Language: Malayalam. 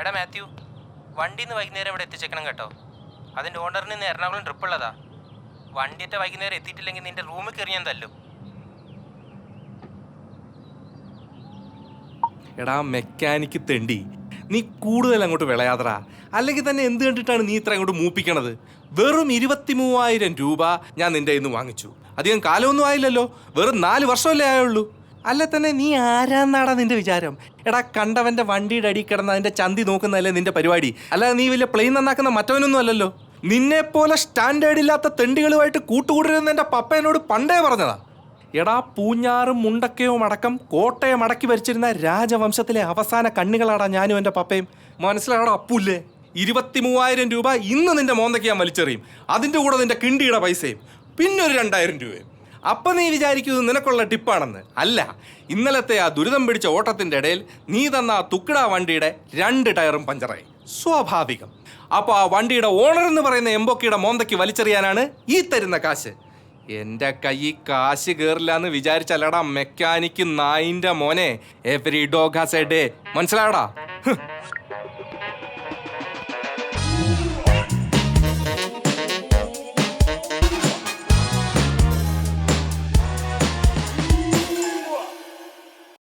എടാ മാത്യു വണ്ടി ഇന്ന് വൈകുന്നേരം ഇവിടെ എത്തിച്ചേക്കണം കേട്ടോ. അതിന്റെ ഓണറിന് ഇന്ന് എറണാകുളം ട്രിപ്പ് ഉള്ളതാ. വണ്ടിയൊക്കെ വൈകുന്നേരം എത്തിയിട്ടില്ലെങ്കിൽ നിന്റെ റൂമിൽ കയറി ഞാൻ തല്ലും. എടാ മെക്കാനിക്ക് തെണ്ടി. നീ കൂടുതൽ അങ്ങോട്ട് വിളയാതറ അല്ലെങ്കിൽ തന്നെ എന്ത് കണ്ടിട്ടാണ് നീ ഇത്ര അങ്ങോട്ട് മൂപ്പിക്കണത്? വെറും ഇരുപത്തി മൂവായിരം രൂപ ഞാൻ നിന്റെ ഇന്ന് വാങ്ങിച്ചു. അധികം കാലമൊന്നും ആയില്ലല്ലോ. വെറും നാല് വർഷമല്ലേ ആയുള്ളൂ. അല്ല തന്നെ നീ ആരാന്നാടാ നിന്റെ വിചാരം? എടാ കണ്ടവന്റെ വണ്ടിയുടെ അടി കിടന്ന അതിന്റെ ചന്തി നോക്കുന്നതല്ലേ നിന്റെ പരിപാടി? അല്ലാതെ നീ വലിയ പ്ലെയിൻ നന്നാക്കുന്ന മറ്റവനൊന്നും അല്ലല്ലോ. നിന്നെ പോലെ സ്റ്റാൻഡേർഡ് ഇല്ലാത്ത തെണ്ടികളുമായിട്ട് കൂട്ടുകൂടരുതെന്ന് എന്റെ പപ്പ എന്നോട് പണ്ടേ പറഞ്ഞതാ. എടാ പൂഞ്ഞാറും മുണ്ടക്കയും അടക്കം കോട്ടയം മടക്കി ഭരിച്ചിരുന്ന രാജവംശത്തിലെ അവസാന കണ്ണുകളാടാ ഞാനും എന്റെ പപ്പയും. മനസ്സിലാടാ അപ്പൂല്ലേ? ഇരുപത്തി മൂവായിരം രൂപ ഇന്ന് നിന്റെ മോന്തയ്ക്ക് ഞാൻ വലിച്ചെറിയും. അതിന്റെ കൂടെ നിന്റെ കിണ്ടിയുടെ പൈസയും. പിന്നെ ഒരു രണ്ടായിരം രൂപയും. അപ്പം നീ വിചാരിക്കുന്നത് നിനക്കുള്ള ടിപ്പാണെന്ന്? അല്ല. ഇന്നലത്തെ ആ ദുരിതം പിടിച്ച ഓട്ടത്തിന്റെ ഇടയിൽ നീ തന്ന ആ തുക്കിട വണ്ടിയുടെ രണ്ട് ടയറും പഞ്ചറായി. സ്വാഭാവികം. അപ്പോൾ ആ വണ്ടിയുടെ ഓണർ എന്ന് പറയുന്ന എംബൊക്കിയുടെ മോന്തയ്ക്ക് വലിച്ചെറിയാനാണ് ഈ തരുന്ന കാശ്. എന്റെ കൈ കാശ് കേറില്ല എന്ന് വിചാരിച്ചല്ലടാ മെക്കാനിക്ക് നായിന്റെ മോനെ. Every dog has a day മനസ്സിലായടാ? ഹ്,